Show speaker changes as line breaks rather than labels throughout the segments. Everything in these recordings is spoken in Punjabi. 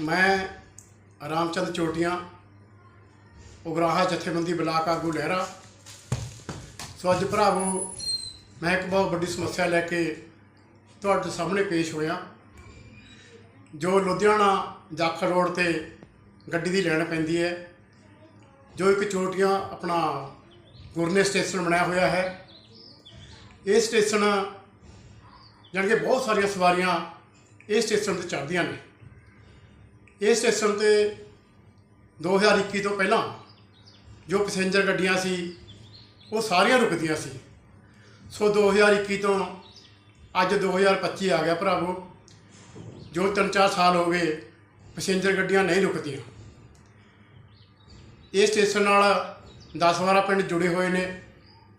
ਮੈਂ ਰਾਮਚੰਦ ਚੋਟੀਆਂ, ਉਗਰਾਹਾ ਜਥੇਬੰਦੀ ਬਲਾਕ ਆਗੂ ਲਹਿਰਾ। ਸੋ ਅੱਜ ਭਰਾਵੋ, ਮੈਂ ਇੱਕ ਬਹੁਤ ਵੱਡੀ ਸਮੱਸਿਆ ਲੈ ਕੇ ਤੁਹਾਡੇ ਸਾਹਮਣੇ ਪੇਸ਼ ਹੋਇਆ, ਜੋ ਲੁਧਿਆਣਾ ਜਾਖੜ ਰੋਡ ਤੇ ਗੱਡੀ ਦੀ ਲੈਣ ਪੈਂਦੀ ਹੈ, ਜੋ ਇੱਕ ਚੋਟੀਆਂ ਆਪਣਾ ਗੁਰਨੇ ਸਟੇਸ਼ਨ ਬਣਾਇਆ ਹੋਇਆ ਹੈ। ਇਹ ਸਟੇਸ਼ਨ, ਜਾਣੀ ਕਿ ਬਹੁਤ ਸਾਰੀਆਂ ਸਵਾਰੀਆਂ ਇਹ ਸਟੇਸ਼ਨ ਤੇ ਚੜ੍ਹਦੀਆਂ ਨੇ। ਇਹ ਸਟੇਸ਼ਨ ਤੇ 2021 ਤੋਂ ਪਹਿਲਾਂ ਜੋ ਪੈਸੇਂਜਰ ਗੱਡੀਆਂ ਸੀ, ਉਹ ਸਾਰੀਆਂ ਰੁਕਦੀਆਂ ਸੀ। ਸੋ 2021 ਤੋਂ ਅੱਜ 2025 ਆ ਗਿਆ ਭਰਾਵੋ। ਜੋ ਤਿੰਨ ਚਾਰ ਸਾਲ ਹੋ ਗਏ ਪੈਸੇਂਜਰ ਗੱਡੀਆਂ ਨਹੀਂ ਰੁਕਦੀਆਂ। ਇਹ ਸਟੇਸ਼ਨ ਨਾਲ 10-12 ਪਿੰਡ ਜੁੜੇ ਹੋਏ ਨੇ।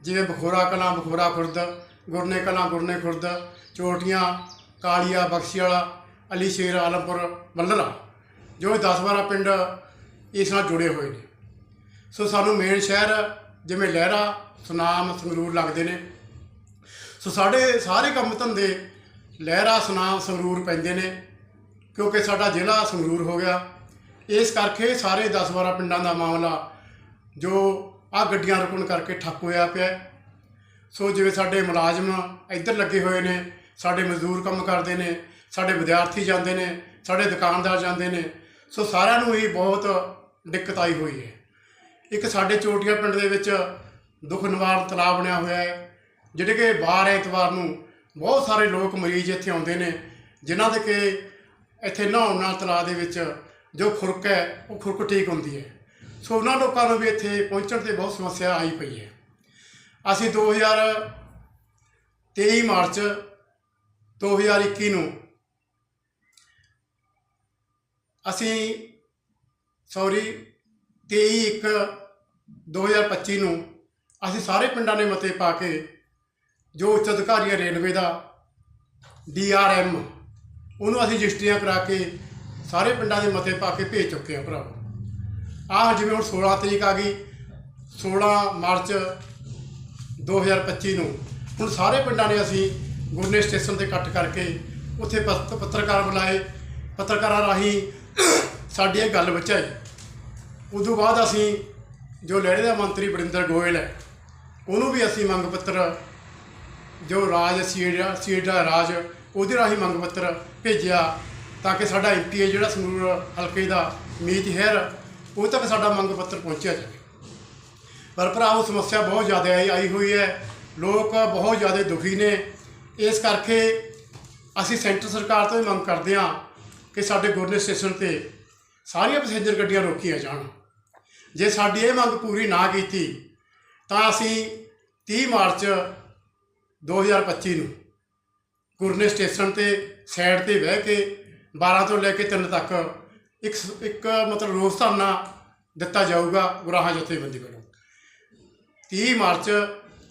ਜਿਵੇਂ ਬਖੋਰਾ ਕਲਾਂ, ਬਖੋਰਾ ਖੁਰਦ, ਗੁਰਨੇ ਕਲਾਂ, ਗੁਰਨੇ ਖੁਰਦ, ਚੋਟੀਆਂ, ਕਾਲੀਆ ਬਖਸ਼ੀਵਾਲਾ ਅਲੀ ਸ਼ੇਰ ਆਲਮਪੁਰ ਬੱਲਰਾ ਜੋ 10-12 ਪਿੰਡ ਇਸ ਨਾਲ ਜੁੜੇ ਹੋਏ ਨੇ। ਸੋ ਸਾਨੂੰ ਮੇਨ ਸ਼ਹਿਰ ਜਿਵੇਂ ਲਹਿਰਾ, ਸੁਨਾਮ, ਸੰਗਰੂਰ ਲੱਗਦੇ ਨੇ। ਸੋ ਸਾਡੇ ਸਾਰੇ ਕੰਮ ਧੰਦੇ ਲਹਿਰਾ, ਸੁਨਾਮ, ਸੰਗਰੂਰ ਪੈਂਦੇ ਨੇ ਕਿਉਂਕਿ ਸਾਡਾ ਜ਼ਿਲ੍ਹਾ ਸੰਗਰੂਰ ਹੋ ਗਿਆ। ਇਸ ਕਰਕੇ ਸਾਰੇ 10-12 ਪਿੰਡਾਂ ਦਾ ਮਾਮਲਾ ਜੋ ਆ ਗੱਡੀਆਂ ਰੁਕਣ ਕਰਕੇ ਠੱਪ ਹੋਇਆ ਪਿਆ ਸੋ ਜਿਵੇਂ ਸਾਡੇ ਮੁਲਾਜ਼ਮ ਇੱਧਰ ਲੱਗੇ ਹੋਏ ਨੇ, ਸਾਡੇ ਮਜ਼ਦੂਰ ਕੰਮ ਕਰਦੇ ਨੇ, ਸਾਡੇ ਵਿਦਿਆਰਥੀ ਜਾਂਦੇ ਨੇ, ਸਾਡੇ ਦੁਕਾਨਦਾਰ ਜਾਂਦੇ ਨੇ ਸੋ ਸਾਰਿਆਂ ਨੂੰ ਹੀ ਬਹੁਤ ਦਿੱਕਤ ਆਈ ਹੋਈ ਹੈ। ਇੱਕ ਸਾਡੇ ਚੋਟੀਆਂ ਪਿੰਡ ਦੇ ਵਿੱਚ ਦੁੱਖ ਨਿਵਾਰਨ ਤਲਾਬ ਬਣਿਆ ਹੋਇਆ ਹੈ, ਜਿਹੜੇ ਕਿ ਬਾਹਰ ਐਤਵਾਰ ਨੂੰ ਬਹੁਤ ਸਾਰੇ ਲੋਕ ਮਰੀਜ਼ ਇੱਥੇ ਆਉਂਦੇ ਨੇ, ਜਿਨ੍ਹਾਂ ਦੇ ਕਿ ਇੱਥੇ ਨਹਾਉਣ ਨਾਲ ਤਲਾਬ ਦੇ ਵਿੱਚ ਜੋ ਖੁਰਕ ਹੈ, ਉਹ ਖੁਰਕ ਠੀਕ ਹੁੰਦੀ ਹੈ। ਸੋ ਉਹਨਾਂ ਲੋਕਾਂ ਨੂੰ ਵੀ ਇੱਥੇ ਪਹੁੰਚਣ ਤੇ ਬਹੁਤ ਸਮੱਸਿਆ ਆਈ ਪਈ ਹੈ। ਅਸੀਂ 2023 ਮਾਰਚ 2021 ਨੂੰ ਅਸੀਂ ਸੌਰੀ 23 ਇੱਕ 2025 ਨੂੰ ਅਸੀਂ ਸਾਰੇ ਪਿੰਡਾਂ ਨੇ ਮਤੇ ਪਾ ਕੇ ਜੋ ਉੱਚ ਅਧਿਕਾਰੀ ਹੈ ਰੇਲਵੇ ਦਾ ਡੀਆਰਐਮ ਉਹਨੂੰ ਅਸੀਂ ਰਜਿਸਟਰੀਆਂ ਕਰਾ ਕੇ ਸਾਰੇ ਪਿੰਡਾਂ ਦੇ ਮਤੇ ਪਾ ਕੇ ਭੇਜ ਚੁੱਕੇ ਆ ਭਰਾਵੋ। ਆਹ ਜਿਵੇਂ ਹੁਣ 16 ਤਰੀਕ ਆ ਗਈ 16 ਮਾਰਚ 2025 ਨੂੰ ਹੁਣ ਸਾਰੇ ਪਿੰਡਾਂ ਨੇ ਅਸੀਂ ਗੁਰਨੇ ਸਟੇਸ਼ਨ ਤੇ ਇਕੱਠ ਕਰਕੇ ਉੱਥੇ ਪੱਤ- ਪੱਤਰਕਾਰ ਬੁਲਾਏ, ਪੱਤਰਕਾਰਾਂ ਰਾਹੀਂ ਸਾਡੀ ਇਹ ਗੱਲ ਬਚਾਈ ਉਦੋਂ ਬਾਅਦ ਅਸੀਂ ਜੋ ਲਹਿਰੇ ਦਾ ਮੰਤਰੀ ਬਰਿੰਦਰ ਗੋਇਲ ਹੈ, ਉਹਨੂੰ ਵੀ ਅਸੀਂ ਮੰਗ ਪੱਤਰ, ਜੋ ਰਾਜ ਸੀਡਾ ਸੀਡਾ ਰਾਜ, ਉਹਦੇ ਰਾਹੀਂ ਮੰਗ ਪੱਤਰ ਭੇਜਿਆ ਤਾਂ ਕਿ ਸਾਡਾ ਐਮਪੀ ਜਿਹੜਾ ਸੰਗਰੂਰ ਹਲਕੇ ਦਾ ਮੀਤ ਹੈਰ ਉਹ ਤੱਕ ਸਾਡਾ ਮੰਗ ਪੱਤਰ ਪਹੁੰਚਿਆ ਜਾਵੇ। ਪਰ ਭਰਾਵੋ ਸਮੱਸਿਆ ਬਹੁਤ ਜ਼ਿਆਦਾ ਆਈ ਆਈ ਹੋਈ ਹੈ। ਲੋਕ ਬਹੁਤ ਜ਼ਿਆਦਾ ਦੁਖੀ ਨੇ। ਇਸ ਕਰਕੇ ਅਸੀਂ ਸੈਂਟਰ ਸਰਕਾਰ ਤੋਂ ਵੀ ਮੰਗ ਕਰਦੇ ਹਾਂ ਕਿ ਸਾਡੇ ਗੁਰਨੇ ਸਟੇਸ਼ਨ ਤੇ ਸਾਰੀਆਂ ਪੈਸੇਂਜਰ ਗੱਡੀਆਂ ਰੋਕੀਆਂ ਜਾਣ। ਜੇ ਸਾਡੀ ਇਹ ਮੰਗ ਪੂਰੀ ਨਾ ਕੀਤੀ, ਤਾਂ ਅਸੀਂ 30 ਮਾਰਚ 2025 ਨੂੰ ਗੁਰਨੇ ਸਟੇਸ਼ਨ ਤੇ ਸਾਈਡ ਤੇ ਬਹਿ ਕੇ 12 ਤੋਂ ਲੈ ਕੇ 3 ਤੱਕ ਇੱਕ ਇੱਕ ਮਤਲਬ ਰੋਸ ਧਰਨਾ ਦਿੱਤਾ ਜਾਊਗਾ ਗੁਰਾਹਾਂ ਜਥੇਬੰਦੀ ਵੱਲੋਂ। 30 ਮਾਰਚ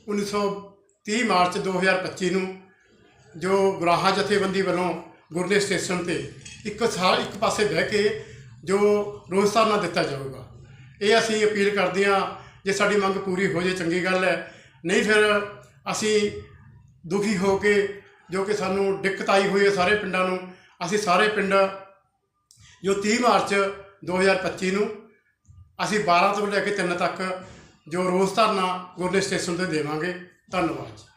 1930 ਮਾਰਚ 2025 ਨੂੰ ਜੋ ਗੁਰਾਹਾਂ ਜਥੇਬੰਦੀ ਵੱਲੋਂ ਗੁਰਲੇ ਸਟੇਸ਼ਨ ਤੇ ਇੱਕ ਸਾਲ ਇੱਕ ਪਾਸੇ ਬਹਿ ਕੇ ਜੋ ਰੋਸ ਧਰਨਾ ਦਿੱਤਾ ਜਾਊਗਾ। ਇਹ ਅਸੀਂ ਅਪੀਲ ਕਰਦੇ ਹਾਂ, ਜੇ ਸਾਡੀ ਮੰਗ ਪੂਰੀ ਹੋ ਜੇ ਚੰਗੀ ਗੱਲ ਹੈ, ਨਹੀਂ ਫਿਰ ਅਸੀਂ ਦੁਖੀ ਹੋ ਕੇ ਜੋ ਕਿ ਸਾਨੂੰ ਦਿੱਕਤ ਆਈ ਹੋਈ ਹੈ ਸਾਰੇ ਪਿੰਡਾਂ ਨੂੰ, ਅਸੀਂ ਸਾਰੇ ਪਿੰਡ ਜੋ 30 ਮਾਰਚ 2025 ਨੂੰ ਅਸੀਂ 12 ਤੋਂ ਲੈ ਕੇ 3 ਤੱਕ ਜੋ ਰੋਜ਼ ਧਰਨਾ ਗੁਰਲੇ ਸਟੇਸ਼ਨ ਤੇ ਦੇਵਾਂਗੇ। ਧੰਨਵਾਦ